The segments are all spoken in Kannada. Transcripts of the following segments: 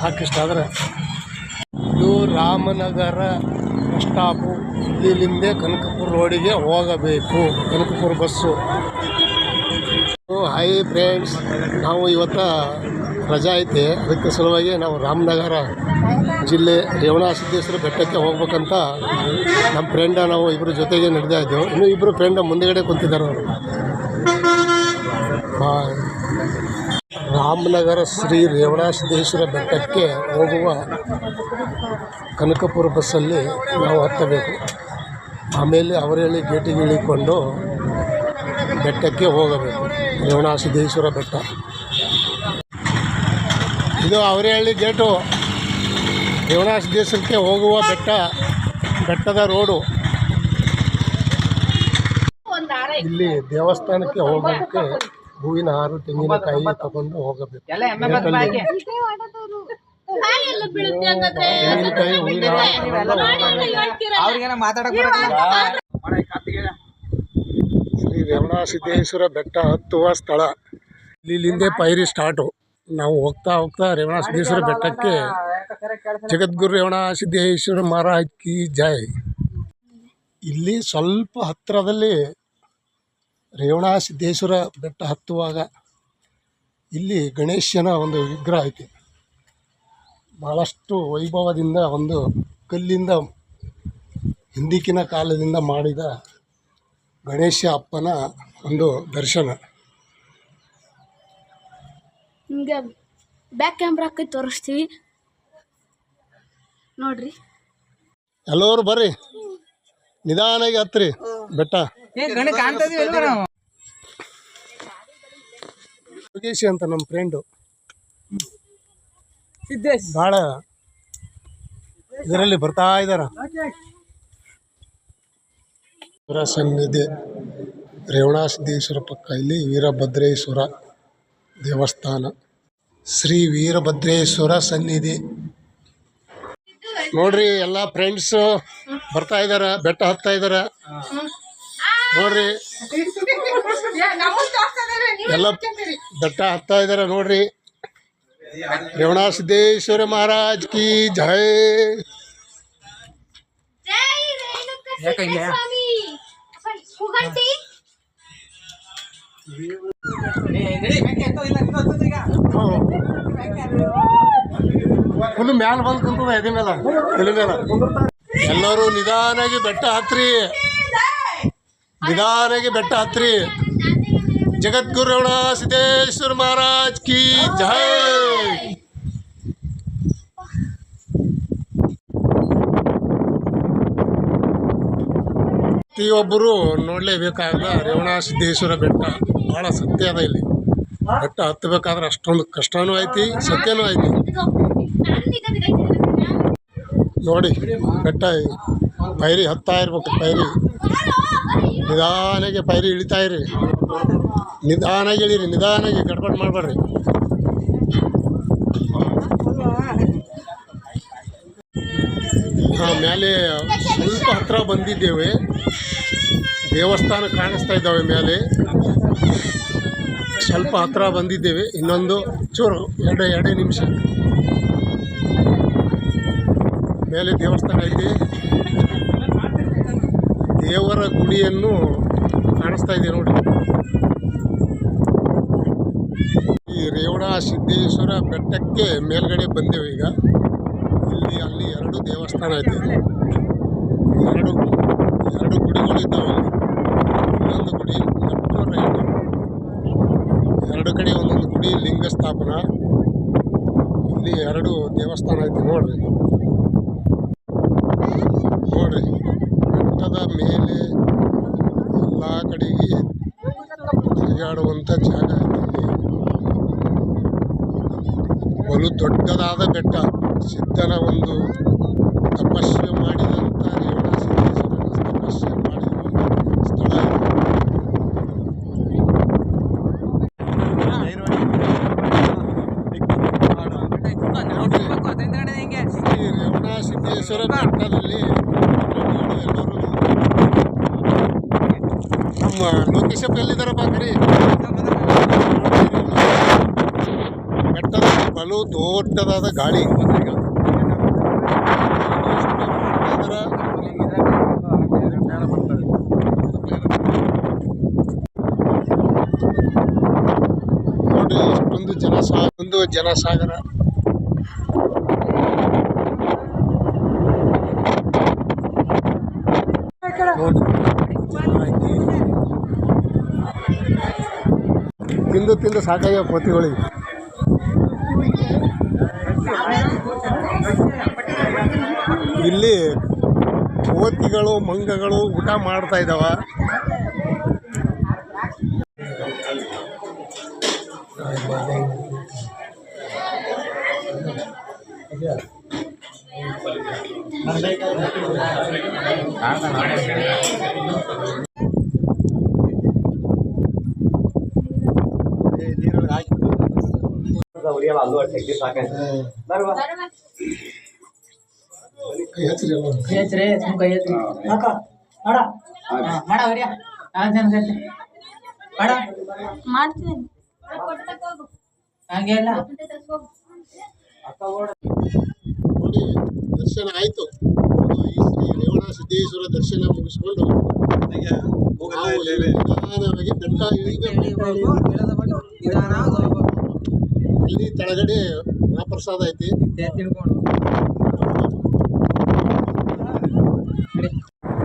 ಸಾಕಿಷ್ಟು ಆದರೆ ಇದು ರಾಮನಗರ ಬಸ್ ಸ್ಟಾಪು. ಇಲ್ಲಿಂದೇ ಕನಕಪುರ ರೋಡಿಗೆ ಹೋಗಬೇಕು. ಕನಕಪುರ ಬಸ್ಸು. ಹಾಯ್ ಫ್ರೆಂಡ್ಸ್ ನಾವು ಇವತ್ತು ರಜಾ ಐತೆ. ಅದಕ್ಕೆ ಸಲುವಾಗಿ ನಾವು ರಾಮನಗರ ಜಿಲ್ಲೆ ರೇವಣ ಸಿದ್ದೇಶ್ವರ ಬೆಟ್ಟಕ್ಕೆ ಹೋಗ್ಬೇಕಂತ ನಮ್ಮ ಫ್ರೆಂಡ ನಾವು ಇಬ್ಬರು ಜೊತೆಗೆ ನಡೆದಾ ಇದ್ದೆವು ಇನ್ನೂ ಇಬ್ಬರು ಫ್ರೆಂಡ ಮುಂದೆಗಡೆ ಕುಂತಿದ್ದಾರೆ ಅವರು. ಬಾಯ್ ರಾಮನಗರ ಶ್ರೀ ರೇವಣಾಸಿದ್ದೇಶ್ವರ ಬೆಟ್ಟಕ್ಕೆ ಹೋಗುವ ಕನಕಪುರ ಬಸ್ಸಲ್ಲಿ ನಾವು ಹತ್ತಬೇಕು. ಆಮೇಲೆ ಅವರಹಳ್ಳಿ ಗೇಟಿಗೆ ಇಳಿಕೊಂಡು ಬೆಟ್ಟಕ್ಕೆ ಹೋಗಬೇಕು. ರೇವಣಾಸಿದ್ದೇಶ್ವರ ಬೆಟ್ಟ. ಇದು ಅವರಹಳ್ಳಿ ಗೇಟು. ರೇವಣಾಸಿದ್ದೇಶ್ವರಕ್ಕೆ ಹೋಗುವ ಬೆಟ್ಟ ಬೆಟ್ಟದ ರೋಡು. ಇಲ್ಲಿ ದೇವಸ್ಥಾನಕ್ಕೆ ಹೋಗೋದಕ್ಕೆ ಹೂವಿನ ಹಾರು ತೆಂಗಿನಕಾಯಿ ತಗೊಂಡು ಹೋಗಬೇಕು. ಶ್ರೀ ತೆಂಗಿನಕಾಯಿ ಹೂವಿನ ಶ್ರೀ ರೇವಣಸಿದ್ದೇಶ್ವರ ಬೆಟ್ಟ ಹತ್ತುವ ಸ್ಥಳ. ಇಲ್ಲಿಂದೇ ಪೈರಿ ಸ್ಟಾರ್ಟು. ನಾವು ಹೋಗ್ತಾ ಹೋಗ್ತಾ ರೇವಣಸಿದ್ದೇಶ್ವರ ಬೆಟ್ಟಕ್ಕೆ ಜಗದ್ಗುರು ರೇವಣಸಿದ್ದೇಶ್ವರ ಮಹಾರಾಜ್ ಕಿ ಜೈ. ಇಲ್ಲಿ ಸ್ವಲ್ಪ ಹತ್ತಿರದಲ್ಲಿ ರೇವಣಸಿದ್ದೇಶ್ವರ ಬೆಟ್ಟ ಹತ್ತುವಾಗ ಇಲ್ಲಿ ಗಣೇಶನ ಒಂದು ವಿಗ್ರಹ ಐತಿ. ಭಾಳಷ್ಟು ವೈಭವದಿಂದ ಒಂದು ಕಲ್ಲಿಂದ ಹಿಂದಿಕಿನ ಕಾಲದಿಂದ ಮಾಡಿದ ಗಣೇಶ ಅಪ್ಪನ ಒಂದು ದರ್ಶನ. ನಿಮಗೆ ಬ್ಯಾಕ್ ಕ್ಯಾಮ್ರಾ ಹಾಕಿ ತೋರಿಸ್ತೀವಿ. ನೋಡ್ರಿ. ಎಲ್ಲರೂ ಬರ್ರಿ. ನಿಧಾನಾಗಿ ಹತ್ರಿ ಬೆಟ್ಟ. ಯೋಗೇಶ್ ಅಂತ ನಮ್ಮ ಫ್ರೆಂಡು ಸಿದ್ದೇಶ್. ಭಾಳ ಇದರಲ್ಲಿ ಬರ್ತಾ ಇದ್ದಾರ ಶಿವರ ಸನ್ನಿಧಿ ರೇವಣಸಿದ್ದೇಶ್ವರ ಪಕ್ಕ ಇಲ್ಲಿ ವೀರಭದ್ರೇಶ್ವರ ದೇವಸ್ಥಾನ. ಶ್ರೀ ವೀರಭದ್ರೇಶ್ವರ ಸನ್ನಿಧಿ. ನೋಡ್ರಿ ಎಲ್ಲ ಫ್ರೆಂಡ್ಸ್ ಬರ್ತಾ ಇದಾರ ಬೆಟ್ಟ ಹತ್ತಾ ಇದಾರ. ನೋಡ್ರಿ. ಎಲ್ಲ ಬೆಟ್ಟ ಹತ್ತಾ ಇದಾರ ನೋಡ್ರಿ. ರೇವಣಸಿದ್ದೇಶ್ವರ ಮಹಾರಾಜ್ ಕಿ ಜೈ. ಯಾಕ ಹಿಂಗೆ ಫುಲ್ ಮ್ಯಾಲ ಬಂದು ಕುಂತದ ಎದೆ ಮೇಲೆ ತಲೆ ಮೇಲೆ? ಎಲ್ಲರೂ ನಿಧಾನಾಗಿ ಬೆಟ್ಟ ಹತ್ರಿ. ನಿಧಾನಾಗಿ ಬೆಟ್ಟ ಹತ್ರಿ. ಜಗದ್ಗುರು ರೇವಣ ಸಿದ್ದೇಶ್ವರ ಮಹಾರಾಜ್ ಕಿ ಜೈ. ಪ್ರತಿಯೊಬ್ಬರು ನೋಡಲೇಬೇಕಾದ ರೇವಣ ಸಿದ್ದೇಶ್ವರ ಬೆಟ್ಟ ಭಾಳ ಸತ್ಯ ಅದ ಇಲ್ಲಿ. ಬೆಟ್ಟ ಹತ್ತಬೇಕಾದ್ರೆ ಅಷ್ಟೊಂದು ಕಷ್ಟನೂ ಐತಿ, ಸತ್ಯನೂ ಐತಿ. ನೋಡಿ, ಬೆಟ್ಟ ಪೈರಿ ಹತ್ತಾ ಇರ್ಬೇಕು ಪೈರಿ. ನಿಧಾನಾಗಿ ಪೈರಿ ಇಳಿತಾ ಇರಿ. ನಿಧಾನಾಗಿ ಇಳಿರಿ, ನಿಧಾನಾಗಿ ಗಡ್ಬಡ್ ಮಾಡಬೇಡ್ರಿ. ಮೇಲೆ ಸ್ವಲ್ಪ ಹತ್ರ ಬಂದಿದ್ದೇವೆ. ದೇವಸ್ಥಾನ ಕಾಣಿಸ್ತಾ ಇದ್ದಾವೆ ಮೇಲೆ ಸ್ವಲ್ಪ ಹತ್ರ ಬಂದಿದ್ದೇವೆ. ಇನ್ನೊಂದು ಚೂರು, ಎರಡು, ಎರಡೇ ನಿಮಿಷ. ಮೇಲೆ ದೇವಸ್ಥಾನ ಐತಿ ದೇವರ ಗುಡಿಯನ್ನು ಕಾಣಿಸ್ತಾ ಇದೆ ನೋಡಿ. ಈ ರೇವಣ ಸಿದ್ದೇಶ್ವರ ಬೆಟ್ಟಕ್ಕೆ ಮೇಲ್ಗಡೆ ಬಂದೆವು ಈಗ. ಇಲ್ಲಿ, ಅಲ್ಲಿ ಎರಡು ದೇವಸ್ಥಾನ ಐತೆ ಎರಡು ಎರಡು ಗುಡಿಗಳು ಇದ್ದಾವೆ ಇನ್ನೊಂದು ಗುಡಿ ಎರಡು ಕಡೆ ಒಂದೊಂದು ಗುಡಿ ಲಿಂಗ ಸ್ಥಾಪನ ಇಲ್ಲಿ ಎರಡು ದೇವಸ್ಥಾನ ಐತೆ ನೋಡ್ರಿ. ನೋಡ್ರಿ. ಬೆಟ್ಟದ ಮೇಲೆ ಎಲ್ಲ ಕಡೆಗೆ ತಿರುಗಾಡುವಂಥ ಜಾಗ ಇದೆ ಬಲು ದೊಡ್ಡದಾದ ಬೆಟ್ಟ ಸಿದ್ಧನ ಒಂದು ತಪಸ್ಸೆ ಮಾಡಿದಂಥ ರೇವಣ ಸಿದ್ದೇಶ್ವರನ ತಪಸ್ಸೆ ಮಾಡಿರುವ ಸ್ಥಳ ರೇವಣ ಸಿದ್ದೇಶ್ವರ ಬೆಟ್ಟದಲ್ಲಿ ಎಲ್ಲರೂ ನಮ್ಮ ಲೋಕೇಶಪ್ಪ ಎಲ್ಲಿದ್ದಾರಪ್ಪ ಕರಿ. ಬೆಟ್ಟದ ಬಲು ದೊಡ್ಡದಾದ ಗಾಳಿ. ನೋಡಿ ಇಷ್ಟೊಂದು ಜನಸಾ ಒಂದು ಜನಸಾಗರ ನೋಡಿ ಐತಿ. ತಿಂದು ತಿಂದು ಸಾಕಾಗ್ಯಾವ ಕೋತಿಗಳಿಗೆ ಇಲ್ಲಿ ಕೋತಿಗಳು ಮಂಗಗಳು ಊಟ ಮಾಡ್ತಾ ಇದ್ದಾವ ಉರಿಯಲ್ಲ ಅಲ್ಲೂ ಶಕ್ತಿ ಸಾಕಾಯ್ತು ಬರುವ ಕೈ ಹಚ್ಚ್ರಿ ಅಲ್ಲ. ಕೈ ಹಚ್ಚ್ರಿ, ಸುಮ್ ಕೈ ಹಚ್ಚ್ರಿ. ಮಾಡ. ಹಾ, ಮಾಡ ಹೊರ್ಯ. ನಾಲ್ಕ್ ಜನ ಸೇರ್ಸಿ. ಮಾಡ. ಮಾಡ್ತೀನಿ ಹಂಗೆ ಇಲ್ಲ. ನೋಡಿ ದರ್ಶನ ಆಯಿತು ಈ ಶ್ರೀ ರೇವಣ ಸಿದ್ದೇಶ್ವರ ದರ್ಶನ ಮುಗಿಸ್ಕೊಂಡು ನಾವು ನಿಧಾನವಾಗಿ ಬೆಟ್ಟ ಇಳಿಬೇಕು ಅಲ್ಲಿ ಕೆಳಗಡೆ ಮಹಾಪ್ರಸಾದ ಐತಿ.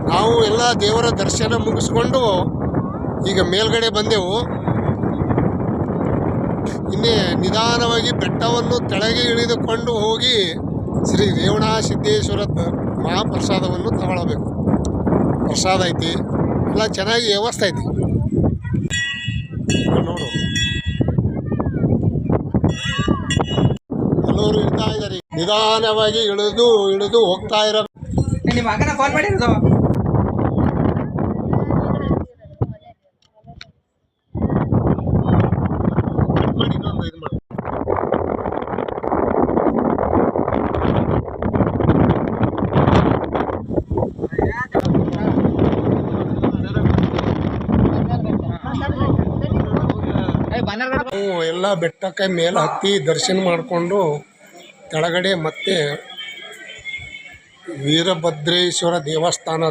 ನಾವು ಎಲ್ಲ ದೇವರ ದರ್ಶನ ಮುಗಿಸ್ಕೊಂಡು ಈಗ ಮೇಲ್ಗಡೆ ಬಂದೆವು. ಇನ್ನೇ ನಿಧಾನವಾಗಿ ಬೆಟ್ಟವನ್ನು ಕೆಳಗೆ ಇಳಿದುಕೊಂಡು ಹೋಗಿ ಶ್ರೀ ರೇವಣ ಸಿದ್ದೇಶ್ವರ ಮಹಾಪ್ರಸಾದವನ್ನು ತಗೊಳ್ಳಬೇಕು. ಪ್ರಸಾದ ಐತಿ. ಎಲ್ಲ ಚೆನ್ನಾಗಿ ವ್ಯವಸ್ಥೆ ಐತಿ. ನೋಡು. ಇದ್ದಾರೆ ನಿಧಾನವಾಗಿ ಇಳಿದು ಇಳಿದು ಹೋಗ್ತಾ ಇರೋ ನಿಮ್ಮ ಅಕ್ಕನ ಕಾಲ್ ಮಾಡಿರೋದು? ನಾವು ಎಲ್ಲ ಬೆಟ್ಟಕ್ಕೆ ಮೇಲೆ ಹತ್ತಿ ದರ್ಶನ ಮಾಡಿಕೊಂಡು ಕೆಳಗಡೆ ಮತ್ತೆ ವೀರಭದ್ರೇಶ್ವರ ದೇವಸ್ಥಾನ.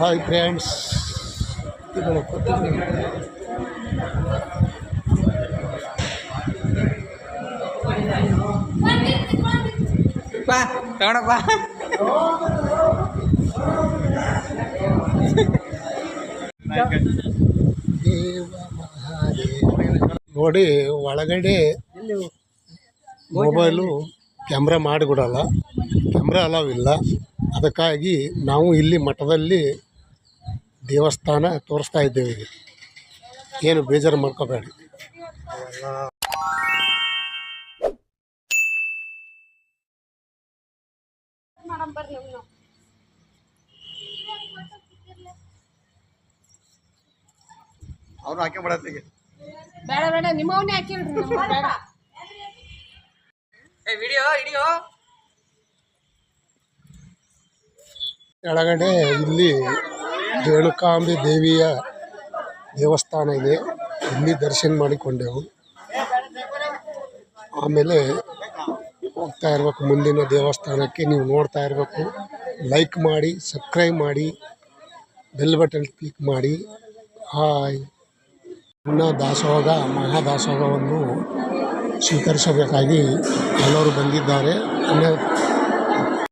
ಹಾಯ್ ಫ್ರೆಂಡ್ಸ್ ಬಾ ತಗೊಂಡೋಗ್ ಬಾ. ನೋಡಿ ಒಳಗಡೆ ಮೊಬೈಲು ಕ್ಯಾಮ್ರಾ ಮಾಡಿಬಿಡಲ್ಲ ಕ್ಯಾಮ್ರಾ ಅಲಾವ್ ಇಲ್ಲ. ಅದಕ್ಕಾಗಿ ನಾವು ಇಲ್ಲಿ ಮಠದಲ್ಲಿ ದೇವಸ್ಥಾನ ತೋರಿಸ್ತಾ ಇದ್ದೇವೆ ಏನು ಬೇಜಾರು ಮಾಡ್ಕೋಬೇಡಿ. ಅವ್ರು ಹಾಕಿ ಮಾಡತ್ತಿಗೆ ಬೇಡ ಬೇಡ ನಿಮ್ಮವನ್ನೇ ಹಾಕಿಲ್ರಿ ನಮ್ಗೆ ಏ ವಿಡಿಯೋ ವಿಡಿಯೋ ಕೆಳಗಡೆ ಇಲ್ಲಿ ರೇಣುಕಾಂಬೆ ದೇವಿಯ ದೇವಸ್ಥಾನ ಇದೆ. ಇಲ್ಲಿ ದರ್ಶನ ಮಾಡಿಕೊಂಡೆವು. ಆಮೇಲೆ ಹೋಗ್ತಾ ಇರಬೇಕು ಮುಂದಿನ ದೇವಸ್ಥಾನಕ್ಕೆ. ನೀವು ನೋಡ್ತಾ ಇರಬೇಕು. ಲೈಕ್ ಮಾಡಿ ಸಬ್ಸ್ಕ್ರೈಬ್ ಮಾಡಿ ಬೆಲ್ ಬಟನ್ ಕ್ಲಿಕ್ ಮಾಡಿ. ಹಾಯ್ ಅನ್ನ ದಾಸೋಹ ಮಹಾದಾಸೋಹವನ್ನು ಸ್ವೀಕರಿಸಬೇಕಾಗಿ ಎಲ್ಲರೂ ಬಂದಿದ್ದಾರೆ. ಅನ್ನ